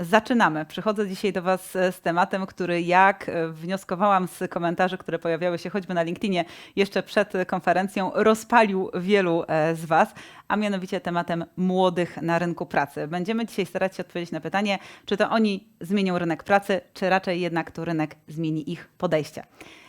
Zaczynamy. Przychodzę dzisiaj do Was e, z tematem, który jak e, wnioskowałam z komentarzy, które pojawiały się choćby na LinkedInie jeszcze przed konferencją, rozpalił wielu e, z Was, a mianowicie tematem młodych na rynku pracy. Będziemy dzisiaj starać się odpowiedzieć na pytanie, czy to oni zmienią rynek pracy, czy raczej jednak to rynek zmieni ich podejście.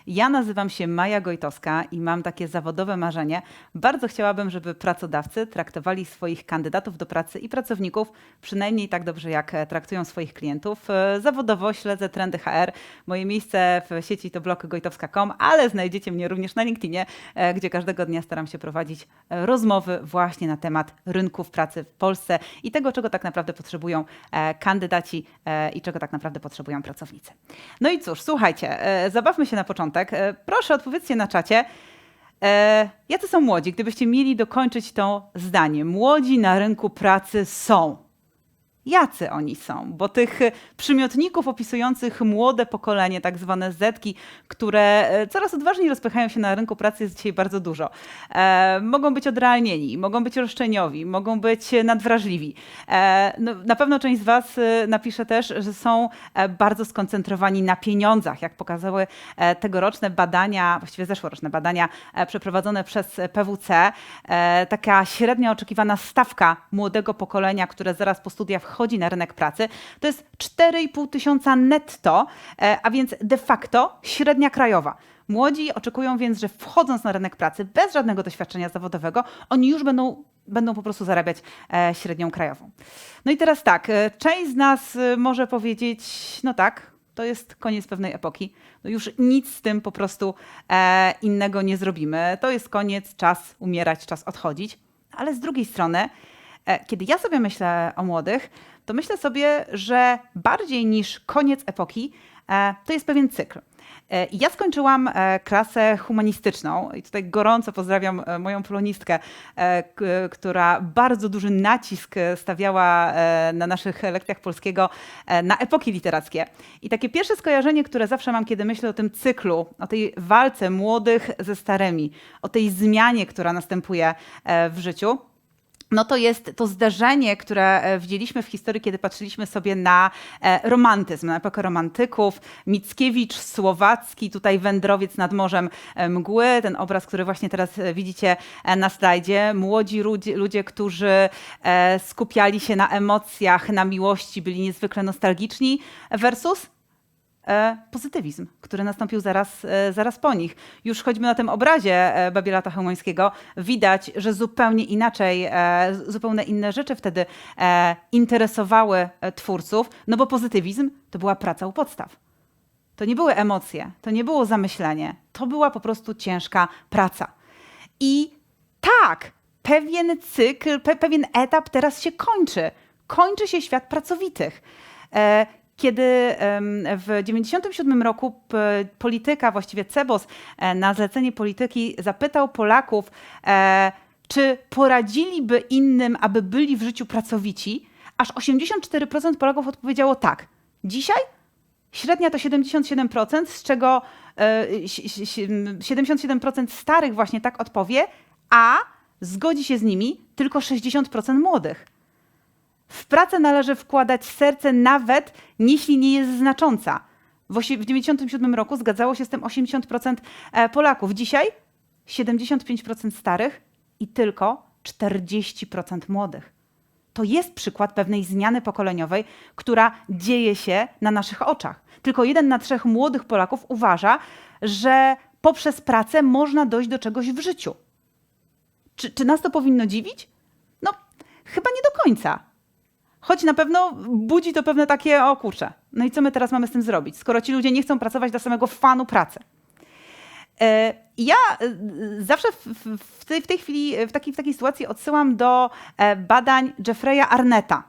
Ja nazywam się Maja Gojtowska i mam takie zawodowe marzenie. Bardzo chciałabym, żeby pracodawcy traktowali swoich kandydatów do pracy i pracowników przynajmniej tak dobrze, jak traktują swoich klientów. E, Zawodowo śledzę trendy HR. Moje miejsce w sieci to blog gojtowska.com, ale znajdziecie mnie również na LinkedInie, e, gdzie każdego dnia staram się prowadzić e, rozmowy właśnie na temat rynków pracy w Polsce i tego, czego tak naprawdę potrzebują e, kandydaci e, i czego tak naprawdę potrzebują pracownicy. No i cóż, słuchajcie, e, zabawmy się na początek. E, Proszę, odpowiedzcie na czacie. E, jacy są młodzi? Gdybyście mieli dokończyć to zdanie. Młodzi na rynku pracy są. Jacy oni są? Bo tych e, przymiotników opisujących młode pokolenie, tak zwane Zetki, które e, coraz odważniej rozpychają się na rynku pracy, jest dzisiaj bardzo dużo. E, mogą być odrealnieni, mogą być roszczeniowi, mogą być e, nadwrażliwi. E, no, na pewno część z Was napisze też, że są bardzo skoncentrowani na pieniądzach, jak pokazały tegoroczne badania, właściwie zeszłoroczne badania przeprowadzone przez PWC. E, Taka średnia oczekiwana stawka młodego pokolenia, które zaraz po studiach wchodzi na rynek pracy, to jest 4,5 tysiąca netto, e, a więc de facto średnia krajowa. Młodzi oczekują więc, że wchodząc na rynek pracy bez żadnego doświadczenia zawodowego, oni już będą, będą po prostu zarabiać e, średnią krajową. No i teraz tak, e, część z nas może powiedzieć, no tak, to jest koniec pewnej epoki. No już nic z tym po prostu e, innego nie zrobimy. To jest koniec, czas umierać, czas odchodzić. Ale z drugiej strony, kiedy ja sobie myślę o młodych, to myślę sobie, że bardziej niż koniec epoki, e, to jest pewien cykl. E, Ja skończyłam e, klasę humanistyczną i tutaj gorąco pozdrawiam e, moją polonistkę, e, która bardzo duży nacisk e, stawiała e, na naszych lekcjach polskiego e, na epoki literackie. I takie pierwsze skojarzenie, które zawsze mam, kiedy myślę o tym cyklu, o tej walce młodych ze starymi, o tej zmianie, która następuje e, w życiu, no to jest to zdarzenie, które e, widzieliśmy w historii, kiedy patrzyliśmy sobie na e, romantyzm, na epokę romantyków. Mickiewicz, Słowacki, tutaj wędrowiec nad morzem e, mgły, ten obraz, który właśnie teraz widzicie na slajdzie. Młodzi ludzie, ludzie którzy skupiali się na emocjach, na miłości, byli niezwykle nostalgiczni versus pozytywizm, który nastąpił zaraz, e, zaraz po nich. Już choćby na tym obrazie e, Babielata Chełmońskiego widać, że zupełnie inaczej, e, zupełnie inne rzeczy wtedy e, interesowały e, twórców, no bo pozytywizm to była praca u podstaw. To nie były emocje, to nie było zamyślenie, to była po prostu ciężka praca. I tak, pewien cykl, pe, pewien etap teraz się kończy. Kończy się świat pracowitych. E, kiedy w 1997 roku polityka, właściwie CEBOS, e, na zlecenie polityki zapytał Polaków, e, czy poradziliby innym, aby byli w życiu pracowici, aż 84% Polaków odpowiedziało tak. Dzisiaj Średnia to 77%, z czego e, si- si- si- 77% starych właśnie tak odpowie, a zgodzi się z nimi tylko 60% młodych. W pracę należy wkładać serce nawet jeśli nie jest znacząca. W osie- w 97 roku zgadzało się z tym 80% e, Polaków. Dzisiaj 75% starych i tylko 40% młodych. To jest przykład pewnej zmiany pokoleniowej, która dzieje się na naszych oczach. Tylko jeden na trzech młodych Polaków uważa, że poprzez pracę można dojść do czegoś w życiu. Czy, czy nas to powinno dziwić? No, chyba nie do końca. Choć na pewno budzi to pewne takie, o kurczę, no i co my teraz mamy z tym zrobić, skoro ci ludzie nie chcą pracować dla samego fanu pracy. E, Ja e, zawsze w, tej, w tej chwili, w takiej, w takiej sytuacji odsyłam do e, badań Jeffreya Arnetta.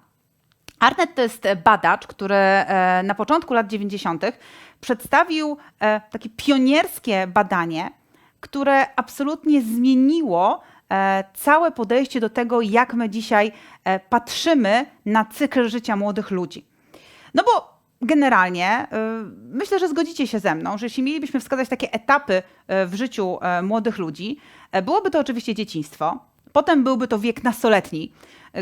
Arnett to jest badacz, który na początku lat 90. przedstawił takie pionierskie badanie, które absolutnie zmieniło całe podejście do tego, jak my dzisiaj e, patrzymy na cykl życia młodych ludzi. No bo generalnie y, myślę, że zgodzicie się ze mną, że jeśli mielibyśmy wskazać takie etapy w życiu młodych ludzi, byłoby to oczywiście dzieciństwo, potem byłby to wiek nastoletni,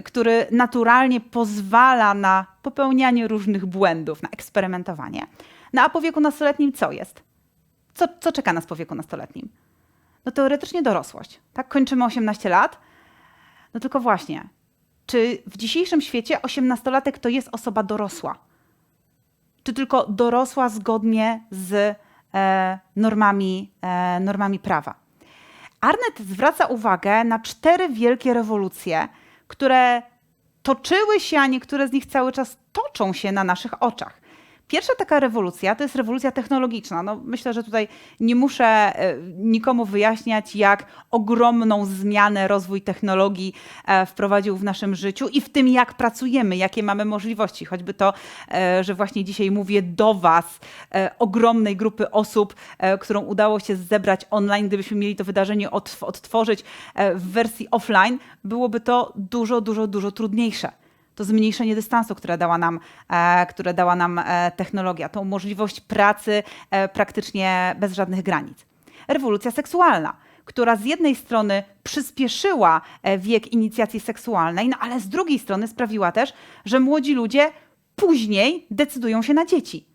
który naturalnie pozwala na popełnianie różnych błędów, na eksperymentowanie. No a po wieku nastoletnim co jest? Co, co czeka nas po wieku nastoletnim? No teoretycznie dorosłość. Tak, kończymy 18 lat. No tylko właśnie, czy w dzisiejszym świecie 18-latek to jest osoba dorosła? Czy tylko dorosła zgodnie z e, normami, e, normami prawa? Arnett zwraca uwagę na cztery wielkie rewolucje, które toczyły się, a niektóre z nich cały czas toczą się na naszych oczach. Pierwsza taka rewolucja to jest rewolucja technologiczna. No, myślę, że tutaj nie muszę e, nikomu wyjaśniać, jak ogromną zmianę rozwój technologii e, wprowadził w naszym życiu i w tym, jak pracujemy, jakie mamy możliwości. Choćby to, e, że właśnie dzisiaj mówię do Was, ogromnej grupy osób, którą udało się zebrać online. Gdybyśmy mieli to wydarzenie odtworzyć w wersji offline, byłoby to dużo, dużo, dużo trudniejsze to zmniejszenie dystansu, które dała nam, e, które dała nam e, technologia, tą możliwość pracy e, praktycznie bez żadnych granic. Rewolucja seksualna która z jednej strony przyspieszyła wiek inicjacji seksualnej, no ale z drugiej strony sprawiła też, że młodzi ludzie później decydują się na dzieci.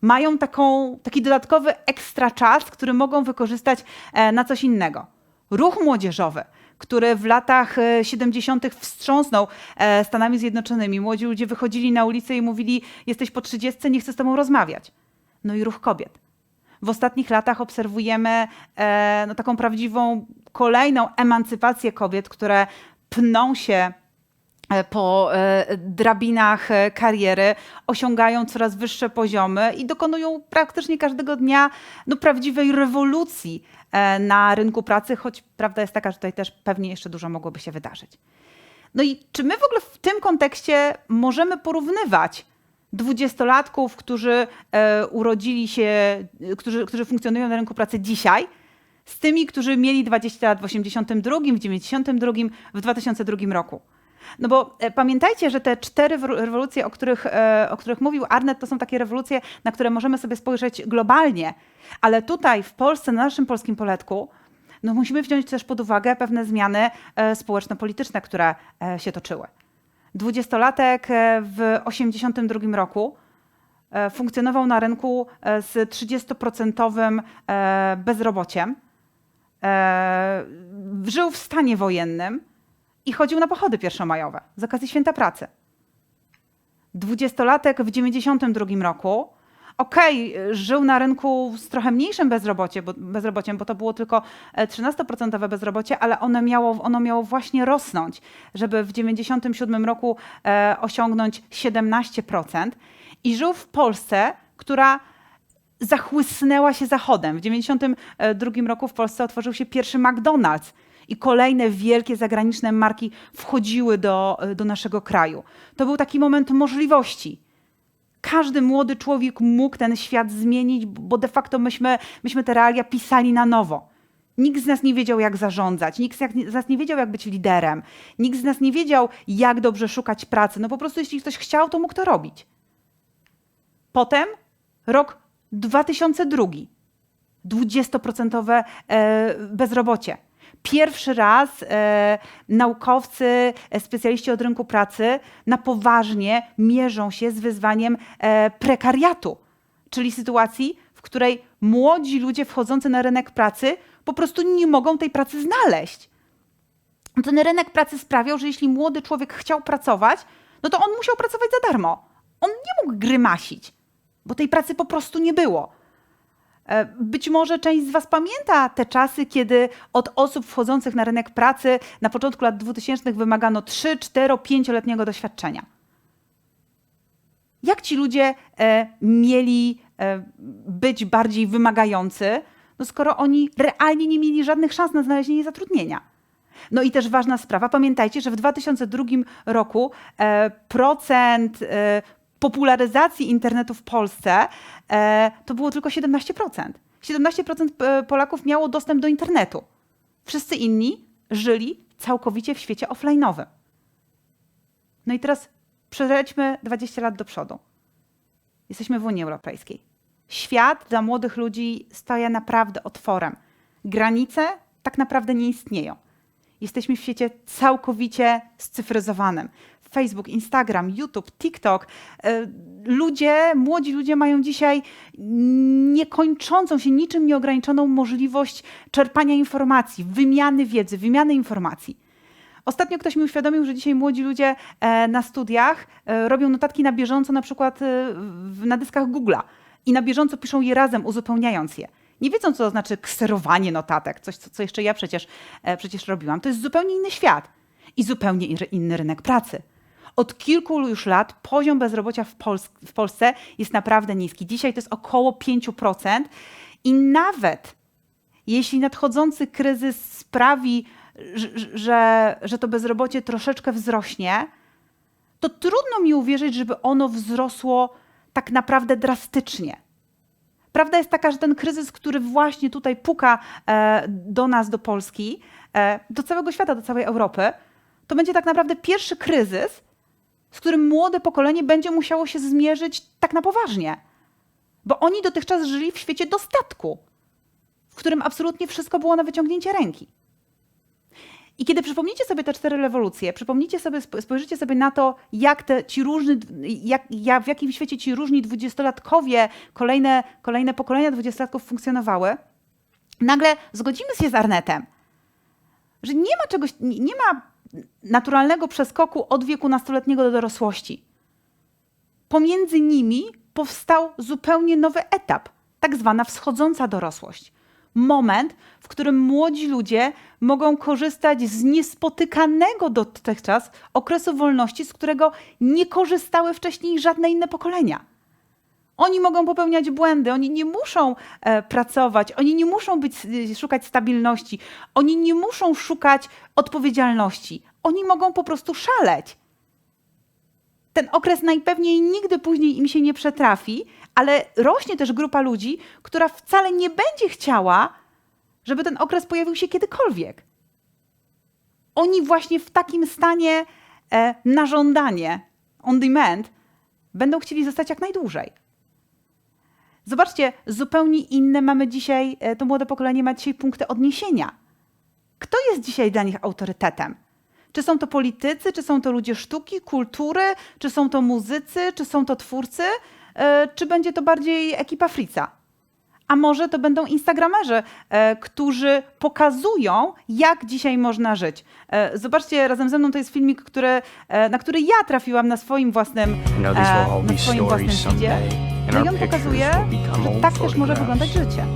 Mają taką, taki dodatkowy ekstra czas, który mogą wykorzystać na coś innego. Ruch młodzieżowy który w latach 70. E, wstrząsnął e, Stanami Zjednoczonymi. Młodzi ludzie wychodzili na ulicę i mówili: Jesteś po 30, nie chcę z tobą rozmawiać. No i ruch kobiet. W ostatnich latach obserwujemy e, no, taką prawdziwą kolejną emancypację kobiet, które pną się po drabinach kariery, osiągają coraz wyższe poziomy i dokonują praktycznie każdego dnia no, prawdziwej rewolucji na rynku pracy, choć prawda jest taka, że tutaj też pewnie jeszcze dużo mogłoby się wydarzyć. No i czy my w ogóle w tym kontekście możemy porównywać dwudziestolatków, którzy e, urodzili się, którzy, którzy funkcjonują na rynku pracy dzisiaj, z tymi, którzy mieli 20 lat w 82, w 92, w 2002 roku? No bo e, pamiętajcie, że te cztery rewolucje, o których, e, o których mówił Arnett, to są takie rewolucje, na które możemy sobie spojrzeć globalnie. Ale tutaj w Polsce, na naszym polskim poletku, no musimy wziąć też pod uwagę pewne zmiany e, społeczno-polityczne, które się toczyły. Dwudziestolatek w 1982 roku funkcjonował na rynku z 30% bezrobociem. Żył w stanie wojennym i chodził na pochody pierwszomajowe z okazji Święta Pracy. Dwudziestolatek w 92 roku okej, okay, żył na rynku z trochę mniejszym bezrobocie, bo, bezrobociem, bo to było tylko 13% e, bezrobocie, ale ono miało, ono miało właśnie rosnąć, żeby w 97 roku e, osiągnąć 17% i żył w Polsce, która zachłysnęła się zachodem. W 92 roku w Polsce otworzył się pierwszy McDonald's i kolejne wielkie zagraniczne marki wchodziły do, do naszego kraju. To był taki moment możliwości. Każdy młody człowiek mógł ten świat zmienić, bo de facto myśmy, myśmy te realia pisali na nowo. Nikt z nas nie wiedział, jak zarządzać, nikt z nas nie wiedział, jak być liderem, nikt z nas nie wiedział, jak dobrze szukać pracy. No po prostu, jeśli ktoś chciał, to mógł to robić. Potem rok 2002, 20% e, bezrobocie. Pierwszy raz e, naukowcy, e, specjaliści od rynku pracy na poważnie mierzą się z wyzwaniem e, prekariatu, czyli sytuacji, w której młodzi ludzie wchodzący na rynek pracy po prostu nie mogą tej pracy znaleźć. Ten rynek pracy sprawiał, że jeśli młody człowiek chciał pracować, no to on musiał pracować za darmo. On nie mógł grymasić, bo tej pracy po prostu nie było. E, być może część z Was pamięta te czasy, kiedy od osób wchodzących na rynek pracy na początku lat 2000 wymagano 3, 4, 5-letniego doświadczenia. Jak ci ludzie e, mieli e, być bardziej wymagający, no skoro oni realnie nie mieli żadnych szans na znalezienie zatrudnienia? No i też ważna sprawa, pamiętajcie, że w 2002 roku e, procent e, popularyzacji internetu w Polsce e, to było tylko 17%. 17% e, Polaków miało dostęp do internetu. Wszyscy inni żyli całkowicie w świecie offline'owym. No i teraz przejdźmy 20 lat do przodu. Jesteśmy w Unii Europejskiej. Świat dla młodych ludzi staje naprawdę otworem. Granice tak naprawdę nie istnieją. Jesteśmy w świecie całkowicie scyfryzowanym. Facebook, Instagram, YouTube, TikTok. E, ludzie, młodzi ludzie mają dzisiaj niekończącą się, niczym nieograniczoną możliwość czerpania informacji, wymiany wiedzy, wymiany informacji. Ostatnio ktoś mi uświadomił, że dzisiaj młodzi ludzie e, na studiach e, robią notatki na bieżąco, na przykład na dyskach Google'a i na bieżąco piszą je razem, uzupełniając je nie wiedzą, co to znaczy kserowanie notatek, coś, co, co jeszcze ja przecież, przecież robiłam. To jest zupełnie inny świat i zupełnie inny rynek pracy. Od kilku już lat poziom bezrobocia w, Pols w Polsce jest naprawdę niski. Dzisiaj to jest około 5% i nawet jeśli nadchodzący kryzys sprawi, że, że to bezrobocie troszeczkę wzrośnie, to trudno mi uwierzyć, żeby ono wzrosło tak naprawdę drastycznie. Prawda jest taka, że ten kryzys, który właśnie tutaj puka e, do nas, do Polski, e, do całego świata, do całej Europy, to będzie tak naprawdę pierwszy kryzys, z którym młode pokolenie będzie musiało się zmierzyć tak na poważnie. Bo oni dotychczas żyli w świecie dostatku, w którym absolutnie wszystko było na wyciągnięcie ręki. I kiedy przypomnicie sobie te cztery rewolucje, przypomnicie sobie, spojrzycie sobie na to, jak te ci różni, jak, jak, w jakim świecie ci różni dwudziestolatkowie, kolejne, kolejne pokolenia dwudziestolatków funkcjonowały, nagle zgodzimy się z Arnetem, że nie ma czegoś, nie ma naturalnego przeskoku od wieku nastoletniego do dorosłości. Pomiędzy nimi powstał zupełnie nowy etap, tak zwana wschodząca dorosłość moment, w którym młodzi ludzie mogą korzystać z niespotykanego dotychczas okresu wolności, z którego nie korzystały wcześniej żadne inne pokolenia. Oni mogą popełniać błędy, oni nie muszą e, pracować, oni nie muszą być, e, szukać stabilności, oni nie muszą szukać odpowiedzialności. Oni mogą po prostu szaleć. Ten okres najpewniej nigdy później im się nie przetrafi, ale rośnie też grupa ludzi, która wcale nie będzie chciała, żeby ten okres pojawił się kiedykolwiek. Oni właśnie w takim stanie e, na żądanie, on demand, będą chcieli zostać jak najdłużej. Zobaczcie, zupełnie inne mamy dzisiaj, e, to młode pokolenie ma dzisiaj punkty odniesienia. Kto jest dzisiaj dla nich autorytetem? Czy są to politycy, czy są to ludzie sztuki, kultury, czy są to muzycy, czy są to twórcy, E, czy będzie to bardziej ekipa Frica? A może to będą Instagramerzy, e, którzy pokazują, jak dzisiaj można żyć. Zobaczcie, razem ze mną to jest filmik, który, na który ja trafiłam na swoim własnym, na swoim własnym feedzie. On pokazuje, że tak też może wyglądać życie.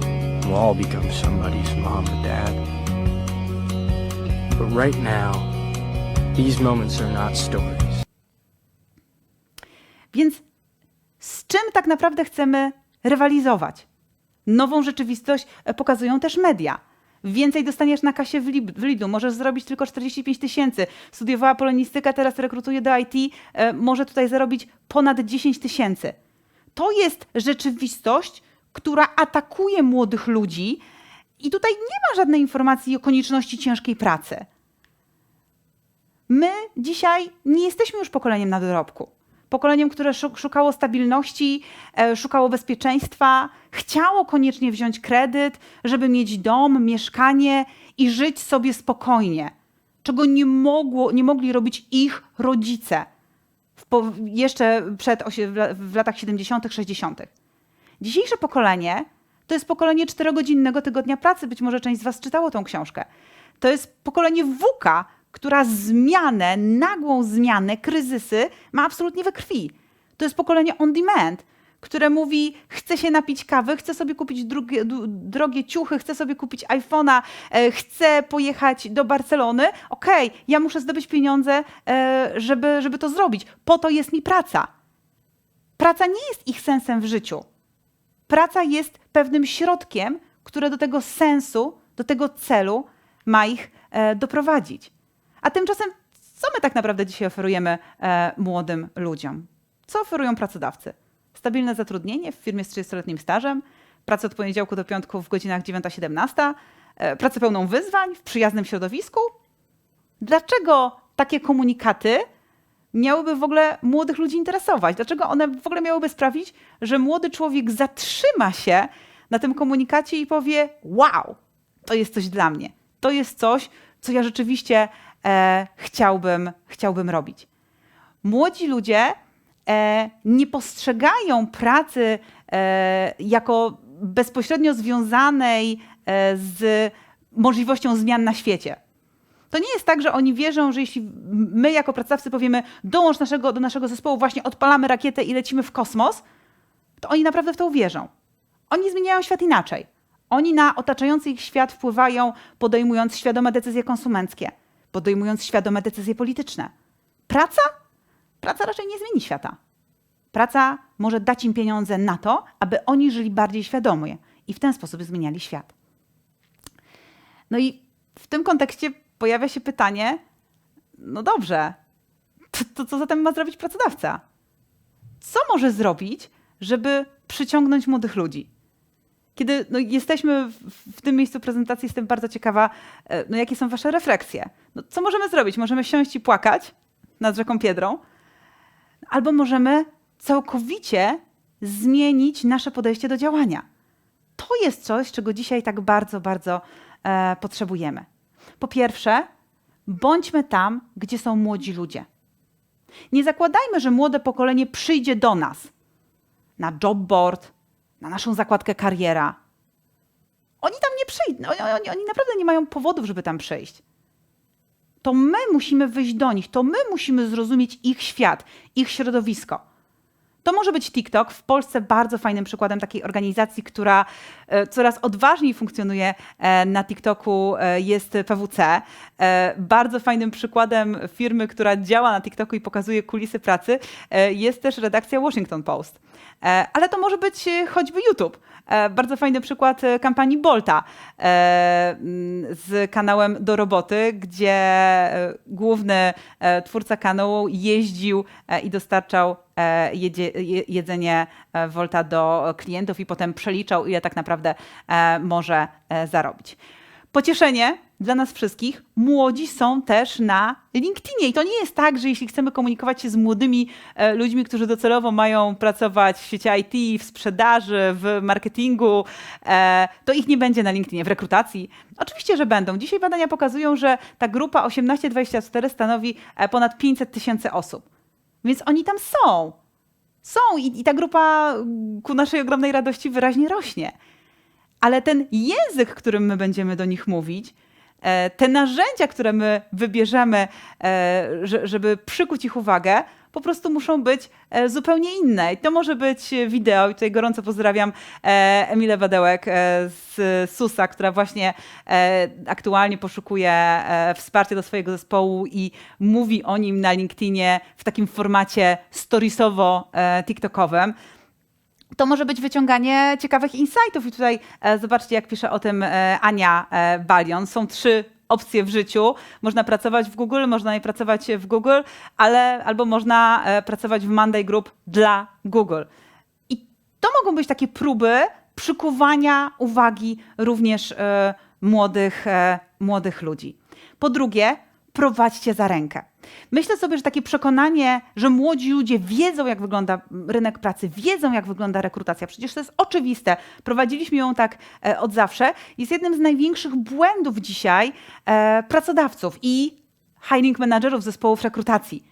We'll all become somebody's mom or dad. But right now, these moments are not stories. Więc z czym tak naprawdę chcemy rywalizować. Nową rzeczywistość e, pokazują też media. Więcej dostaniesz na kasie w, w Lidlu, możesz zrobić tylko 45 tysięcy. Studiowała polonistykę, teraz rekrutuje do IT, e, może tutaj zarobić ponad 10 tysięcy. To jest rzeczywistość, która atakuje młodych ludzi i tutaj nie ma żadnej informacji o konieczności ciężkiej pracy. My dzisiaj nie jesteśmy już pokoleniem na dorobku pokoleniem, które szukało stabilności, e, szukało bezpieczeństwa, chciało koniecznie wziąć kredyt, żeby mieć dom, mieszkanie i żyć sobie spokojnie, czego nie, mogło, nie mogli robić ich rodzice w, jeszcze przed, w latach 70., 60. Dzisiejsze pokolenie to jest pokolenie czterogodzinnego tygodnia pracy. Być może część z Was czytało tą książkę. To jest pokolenie WUKA, która zmianę, nagłą zmianę, kryzysy ma absolutnie we krwi. To jest pokolenie on demand, które mówi: chcę się napić kawy, chcę sobie kupić drogie ciuchy, chcę sobie kupić iPhone'a, e, chcę pojechać do Barcelony. Okej, okay, ja muszę zdobyć pieniądze, e, żeby, żeby to zrobić. Po to jest mi praca. Praca nie jest ich sensem w życiu. Praca jest pewnym środkiem, które do tego sensu, do tego celu ma ich e, doprowadzić. A tymczasem, co my tak naprawdę dzisiaj oferujemy e, młodym ludziom? Co oferują pracodawcy? Stabilne zatrudnienie w firmie z 30-letnim stażem, pracę od poniedziałku do piątku w godzinach 9-17, e, pracę pełną wyzwań w przyjaznym środowisku? Dlaczego takie komunikaty miałyby w ogóle młodych ludzi interesować? Dlaczego one w ogóle miałyby sprawić, że młody człowiek zatrzyma się na tym komunikacie i powie: Wow, to jest coś dla mnie. To jest coś, co ja rzeczywiście e, chciałbym, chciałbym robić. młodzi ludzie nie postrzegają pracy e, jako bezpośrednio związanej e, z możliwością zmian na świecie. To nie jest tak, że oni wierzą, że jeśli my jako pracodawcy powiemy dołącz naszego, do naszego zespołu, właśnie odpalamy rakietę i lecimy w kosmos, to oni naprawdę w to uwierzą. Oni zmieniają świat inaczej. Oni na otaczający ich świat wpływają, podejmując świadome decyzje konsumenckie, podejmując świadome decyzje polityczne. Praca? Praca raczej nie zmieni świata. Praca może dać im pieniądze na to, aby oni żyli bardziej świadomie i w ten sposób zmieniali świat. No i w tym kontekście pojawia się pytanie: no dobrze, to, to co zatem ma zrobić pracodawca? Co może zrobić, żeby przyciągnąć młodych ludzi? Kiedy no, jesteśmy w, w, tym miejscu prezentacji, jestem bardzo ciekawa, e, no, jakie są Wasze refleksje. No, co możemy zrobić? Możemy siąść i płakać nad rzeką Piedrą, albo możemy całkowicie zmienić nasze podejście do działania. To jest coś, czego dzisiaj tak bardzo, bardzo e, potrzebujemy. Po pierwsze, bądźmy tam, gdzie są młodzi ludzie. Nie zakładajmy, że młode pokolenie przyjdzie do nas na jobboard, na naszą zakładkę kariera. Oni tam nie przyjdą, oni, oni, oni naprawdę nie mają powodów, żeby tam przyjść. To my musimy wyjść do nich, to my musimy zrozumieć ich świat, ich środowisko. To może być TikTok, w Polsce bardzo fajnym przykładem takiej organizacji, która e, coraz odważniej funkcjonuje e, na TikToku e, jest PWC. Bardzo fajnym przykładem firmy, która działa na TikToku i pokazuje kulisy pracy jest też redakcja Washington Post. Ale to może być choćby YouTube. Bardzo fajny przykład kampanii Bolta z kanałem Do Roboty, gdzie główny twórca kanału jeździł i dostarczał jedzie, jedzenie e, Volta do klientów i potem przeliczał, ile tak naprawdę e, może zarobić. Pocieszenie dla nas wszystkich, młodzi są też na LinkedInie. I to nie jest tak, że jeśli chcemy komunikować się z młodymi ludźmi, którzy docelowo mają pracować w świecie IT, w sprzedaży, w marketingu, to ich nie będzie na LinkedInie, w rekrutacji. Oczywiście, że będą. Dzisiaj badania pokazują, że ta grupa 18-24 stanowi ponad 500 tysięcy osób. Więc oni tam są. Są i, i ta grupa ku naszej ogromnej radości wyraźnie rośnie. Ale ten język, którym my będziemy do nich mówić, e, te narzędzia, które my wybierzemy, e, żeby przykuć ich uwagę, po prostu muszą być e, zupełnie inne. I to może być wideo, i tutaj gorąco pozdrawiam e, Emilę Wadełek e, z SUSA, która właśnie aktualnie poszukuje wsparcia do swojego zespołu i mówi o nim na LinkedInie w takim formacie storisowo-tiktokowym to może być wyciąganie ciekawych insightów. I tutaj zobaczcie, jak pisze o tym Ania Balion. Są trzy opcje w życiu. Można pracować w Google, można nie pracować w Google, ale albo można e, pracować w Monday Group dla Google. I to mogą być takie próby przykuwania uwagi również e, młodych, e, młodych ludzi. Po drugie, prowadźcie za rękę. Myślę sobie, że takie przekonanie, że młodzi ludzie wiedzą, jak wygląda rynek pracy, wiedzą, jak wygląda rekrutacja, przecież to jest oczywiste, prowadziliśmy ją tak e, od zawsze, jest jednym z największych błędów dzisiaj e, pracodawców i hiring managerów zespołów rekrutacji.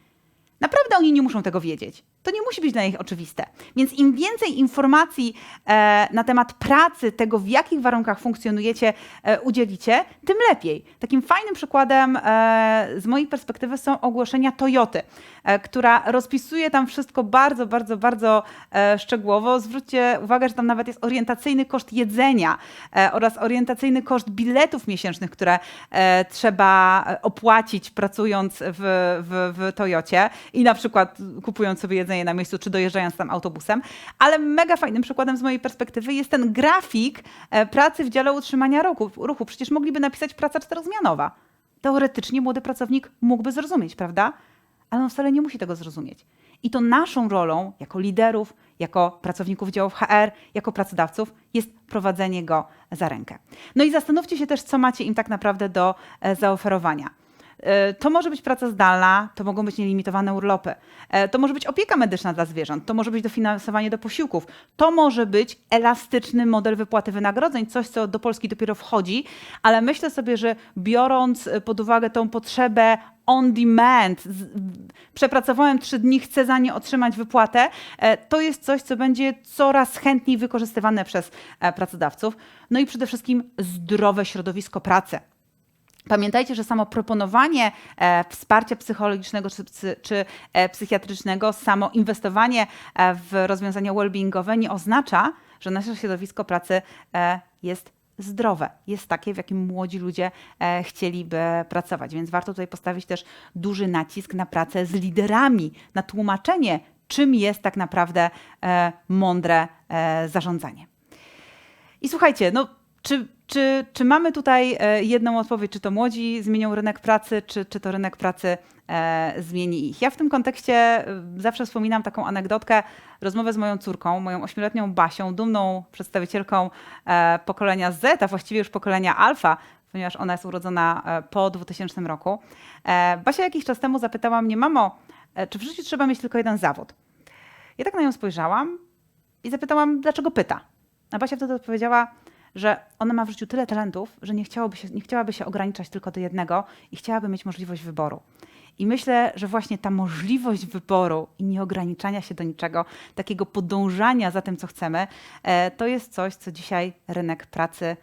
Naprawdę oni nie muszą tego wiedzieć. To nie musi być dla nich oczywiste. Więc im więcej informacji e, na temat pracy, tego w jakich warunkach funkcjonujecie, e, udzielicie, tym lepiej. Takim fajnym przykładem e, z mojej perspektywy są ogłoszenia Toyoty, e, która rozpisuje tam wszystko bardzo, bardzo, bardzo e, szczegółowo. Zwróćcie uwagę, że tam nawet jest orientacyjny koszt jedzenia e, oraz orientacyjny koszt biletów miesięcznych, które trzeba opłacić pracując w, w, w Toyocie i na przykład kupując sobie jedzenie na miejscu, czy dojeżdżając tam autobusem. Ale mega fajnym przykładem z mojej perspektywy jest ten grafik e, pracy w dziale utrzymania ruchu. ruchu. Przecież mogliby napisać praca czterozmianowa. Teoretycznie młody pracownik mógłby zrozumieć, prawda? Ale on wcale nie musi tego zrozumieć. I to naszą rolą, jako liderów, jako pracowników działów HR, jako pracodawców, jest prowadzenie go za rękę. No i zastanówcie się też, co macie im tak naprawdę do e, zaoferowania. E, To może być praca zdalna, to mogą być nielimitowane urlopy, e, to może być opieka medyczna dla zwierząt, to może być dofinansowanie do posiłków, to może być elastyczny model wypłaty wynagrodzeń, coś co do Polski dopiero wchodzi, ale myślę sobie, że biorąc e, pod uwagę tą potrzebę on demand, przepracowałem trzy dni, chcę za nie otrzymać wypłatę, to jest coś, co będzie coraz chętniej wykorzystywane przez pracodawców. No i przede wszystkim zdrowe środowisko pracy. Pamiętajcie, że samo proponowanie e, wsparcia psychologicznego czy, czy e, psychiatrycznego, samo inwestowanie e, w rozwiązania well-beingowe nie oznacza, że nasze środowisko pracy jest zdrowe, jest takie, w jakim młodzi ludzie chcieliby pracować. Więc warto tutaj postawić też duży nacisk na pracę z liderami, na tłumaczenie, czym jest tak naprawdę mądre zarządzanie. I słuchajcie, no, czy, czy, czy mamy tutaj e, jedną odpowiedź, czy to młodzi zmienią rynek pracy, czy, czy to rynek pracy e, zmieni ich? Ja w tym kontekście e, zawsze wspominam taką anegdotkę, rozmowę z moją córką, moją ośmioletnią Basią, dumną przedstawicielką e, pokolenia Z, a właściwie już pokolenia Alfa, ponieważ ona jest urodzona e, po 2000 roku. E, Basia jakiś czas temu zapytała mnie, mamo, czy w życiu trzeba mieć tylko jeden zawód? Ja tak na nią spojrzałam i zapytałam, dlaczego pyta. A Basia wtedy odpowiedziała, że ona ma w życiu tyle talentów, że nie, chciałoby się, nie chciałaby się ograniczać tylko do jednego i chciałaby mieć możliwość wyboru. I myślę, że właśnie ta możliwość wyboru i nieograniczania się do niczego, takiego podążania za tym, co chcemy, e, to jest coś, co dzisiaj rynek pracy,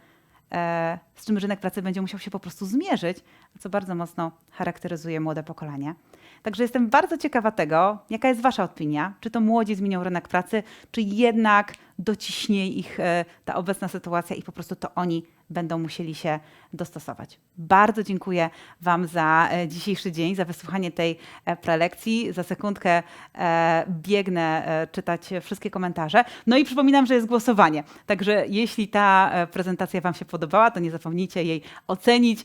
e, z czym rynek pracy będzie musiał się po prostu zmierzyć, co bardzo mocno charakteryzuje młode pokolenie. Także jestem bardzo ciekawa tego, jaka jest Wasza opinia. Czy to młodzi zmienią rynek pracy, czy jednak dociśnie ich e, ta obecna sytuacja i po prostu to oni będą musieli się dostosować. Bardzo dziękuję Wam za e, dzisiejszy dzień, za wysłuchanie tej e, prelekcji. Za sekundkę e, biegnę czytać wszystkie komentarze. No i przypominam, że jest głosowanie. Także jeśli ta prezentacja Wam się podobała, to nie zapomnijcie jej ocenić.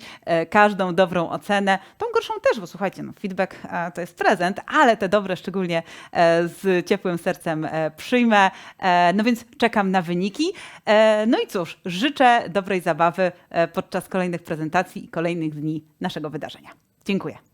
Każdą dobrą ocenę, tą gorszą też, bo słuchajcie, no, feedback to jest prezent, ale te dobre szczególnie z ciepłym sercem przyjmę. No więc czekam na wyniki. No i cóż, życzę dobrej zabawy e, podczas kolejnych prezentacji i kolejnych dni naszego wydarzenia. Dziękuję.